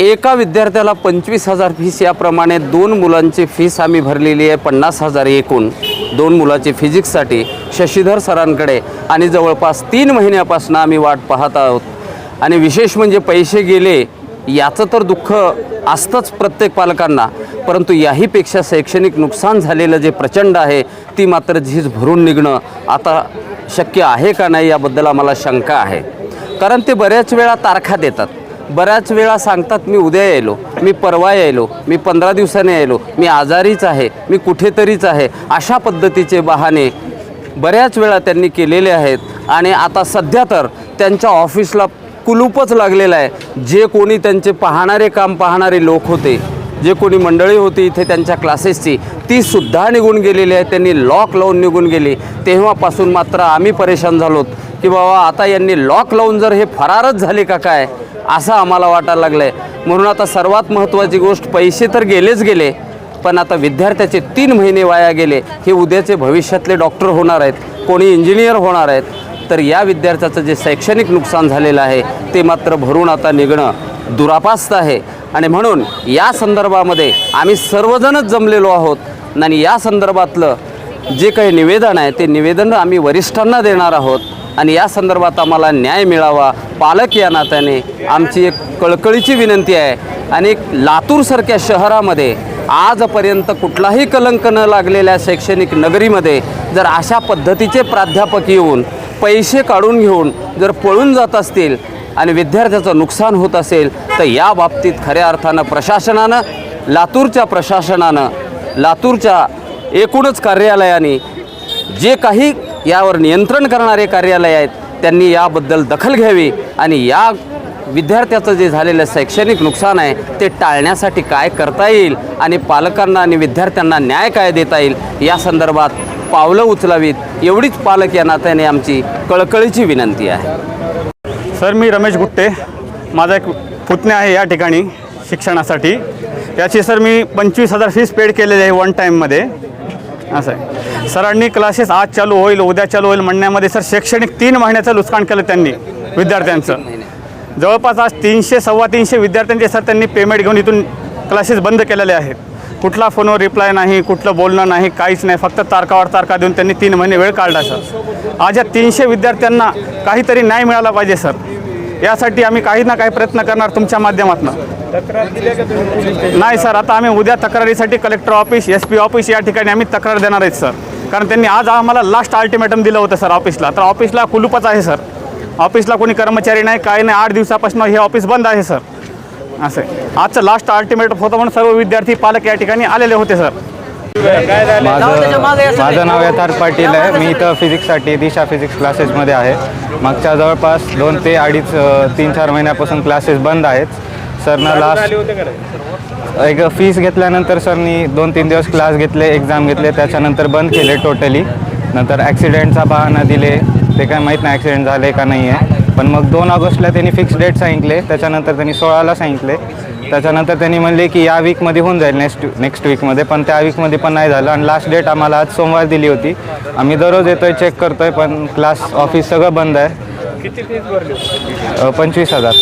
एका विद्यार्थ्याला पंचवीस हजार फीस याप्रमाणे दोन मुलांची फीस आम्ही भरलेली आहे पन्नास हजार एकूण. दोन मुलाची फिजिक्ससाठी शशीधर सरांकडे. आणि जवळपास तीन महिन्यापासून आम्ही वाट पाहत आहोत. आणि विशेष म्हणजे पैसे गेले याचं तर दुःख असतंच प्रत्येक पालकांना. परंतु याहीपेक्षा शैक्षणिक नुकसान झालेलं जे प्रचंड आहे ती मात्र झीज भरून निघणं आता शक्य आहे का नाही याबद्दल आम्हाला शंका आहे. कारण ते बऱ्याच वेळा तारखा देतात. बऱ्याच वेळा सांगतात मी उद्या यायलो मी परवा यायलो मी पंधरा दिवसाने यायलो मी आजारीच आहे मी कुठेतरीच आहे. अशा पद्धतीचे बहाणे बऱ्याच वेळा त्यांनी केलेले आहेत. आणि आता सध्या तर त्यांच्या ऑफिसला कुलूपच लागलेलं आहे. जे कोणी त्यांचे पाहणारे काम पाहणारे लोक होते जे कोणी मंडळी होती इथे त्यांच्या क्लासेसची ती सुद्धा निघून गेलेली आहे. त्यांनी लॉक लावून निघून गेली. तेव्हापासून मात्र आम्ही परेशान झालोत की बाबा आता यांनी लॉक लावून जर हे फरारच झाले का काय? असं आम्हाला वाटायला लागलं आहे म्हणून आता सर्वात महत्त्वाची गोष्ट पैसे तर गेलेच गेले पण आता विद्यार्थ्याचे तीन महिने वाया गेले. हे उद्याचे भविष्यातले डॉक्टर होणार आहेत कोणी इंजिनियर होणार आहेत. तर या विद्यार्थ्याचं जे शैक्षणिक नुकसान झालेलं आहे ते मात्र भरून आता निघणं दुरापास्त आहे. आणि म्हणून या संदर्भामध्ये आम्ही सर्वजणच जमलेलो आहोत. आणि या संदर्भातलं जे काही निवेदन आहे ते निवेदन आम्ही वरिष्ठांना देणार आहोत. आणि या संदर्भात आम्हाला न्याय मिळावा. पालक या नात्याने आमची एक कळकळीची विनंती आहे आणि लातूरसारख्या शहरामध्ये आजपर्यंत कुठलाही कलंक न लागलेल्या शैक्षणिक नगरीमध्ये जर अशा पद्धतीचे प्राध्यापक येऊन पैसे काढून घेऊन जर पळून जात असतील आणि विद्यार्थ्याचं नुकसान होत असेल तर या बाबतीत खऱ्या अर्थानं प्रशासनानं लातूरच्या प्रशासनानं लातूरच्या एकूणच कार्यालयाने जे काही यावर नियंत्रण करणारे कार्यालय आहेत. त्यांनी याबद्दल दखल घ्यावी आणि या विद्यार्थ्याचं जे झालेलं शैक्षणिक नुकसान आहे ते टाळण्यासाठी काय करता येईल आणि पालकांना आणि विद्यार्थ्यांना न्याय काय देता येईल या संदर्भात पावलं उचलावीत. एवढीच पालक या नात्याने आमची कळकळीची विनंती आहे. सर मी रमेश गुट्टे. माझा एक पुतण्या आहे या ठिकाणी शिक्षणासाठी. याची सर मी पंचवीस हजार फीस पेड केलेली आहे वन टाईममध्ये असं आहे. सरांनी क्लासेस आज चालू होईल उद्या चालू होईल म्हणण्यामध्ये सर शैक्षणिक तीन महिन्याचं नुकसान केलं त्यांनी विद्यार्थ्यांचं. जवळपास आज तीनशे सव्वा तीनशे विद्यार्थ्यांचे सर त्यांनी पेमेंट घेऊन इथून क्लासेस बंद केलेले आहेत. कुठला फोनवर रिप्लाय नाही कुठलं बोलणं नाही काहीच नाही फक्त तारकावर तारका देऊन त्यांनी तीन महिने वेळ काढला सर. आज या तीनशे विद्यार्थ्यांना काहीतरी न्याय मिळाला पाहिजे सर. यासाठी आम्ही काही ना काही प्रयत्न करणार तुमच्या माध्यमातून. नाही सर आता आम्ही उद्या तक्रारीसाठी collector office S P office या ठिकाणी आम्ही तक्रार देणार आहेत सर. कारण त्यांनी आज आम्हाला लास्ट अल्टिमेटम दिलं होतं सर ऑफिसला. तर ऑफिसला कुलूपच आहे सर. ऑफिसला कोणी कर्मचारी नाही काही नाही. आठ दिवसापासून हे ऑफिस बंद आहे सर. असं आहे. आजचं लास्ट अल्टिमेटम होतं म्हणून सर्व विद्यार्थी पालक या ठिकाणी आलेले होते सर. माझं माझं नाव यथार्थ पाटील आहे. मी इथं फिजिक्ससाठी दिशा फिजिक्स क्लासेसमध्ये आहे. मागच्या जवळपास दोन ते अडीच तीन चार महिन्यापासून क्लासेस बंद आहेत. सरनं लास्ट एक फीस घेतल्यानंतर सरनी दोन तीन दिवस क्लास घेतले एक्झाम घेतले त्याच्यानंतर बंद केले टोटली नंतर ॲक्सिडेंटचा बहाणा दिले. ते काय माहीत नाही ॲक्सिडेंट झाले का नाही आहे पण मग दोन ऑगस्टला त्यांनी फिक्स डेट सांगितले. त्याच्यानंतर त्यांनी सोळाला सांगितले. त्याच्यानंतर त्यांनी म्हणले की या वीकमध्ये होऊन जाईल नेक्स्ट नेक्स्ट वीकमध्ये पण त्या वीकमध्ये पण नाही झालं. आणि लास्ट डेट आम्हाला आज सोमवार दिली होती. आम्ही दररोज येतोय चेक करतोय पण क्लास ऑफिस सगळं बंद आहे. पंचवीस हजार.